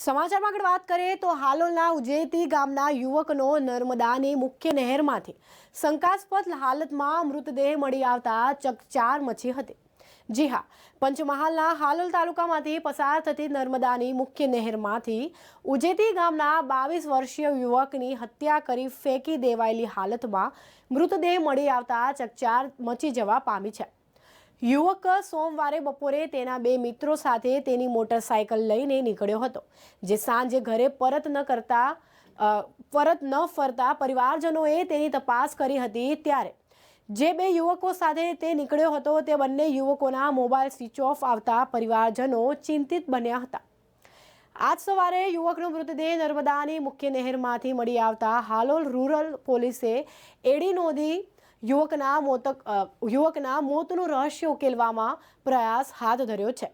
સમાચારમાં આગળ વાત કરીએ તો હાલોલના ઉજેતી ગામના યુવકનો નર્મદાની મુખ્ય નહેરમાંથી શંકાસ્પદ હાલતમાં મૃતદેહ મળી આવતા ચકચાર મચી હતી. જી હા, પંચમહાલના હાલોલ તાલુકામાંથી પસાર થતી નર્મદાની મુખ્ય નહેરમાંથી ઉજેતી ગામના બાવીસ વર્ષીય યુવકની હત્યા કરી ફેંકી દેવાયેલી હાલતમાં મૃતદેહ મળી આવતા ચકચાર મચી જવા પામી છે. યુવક સોમવારે બપોરે તેના બે મિત્રો સાથે તેની મોટરસાયકલ લઈને નીકળ્યો હતો, જે સાંજે ઘરે પરત ન કરતા પરત ન ફરતા પરિવારજનોએ તેની તપાસ કરી હતી ત્યારે. જે બે યુવકો સાથે તે નીકળ્યો હતો, તે બંને યુવકોના મોબાઈલ સ્વિચ ઓફ આવતા પરિવારજનો ચિંતિત બન્યા હતા. આજ સવારે યુવકનો મૃતદેહ નર્મદાની મુખ્ય નહેરમાંથી મળી આવતા હાલોલ રૂરલ પોલીસે એડી નોંધી યુવકના મોતક યુવકના મોતનું રહસ્ય ઉકેલવામાં પ્રયાસ હાથ ધર્યો છે.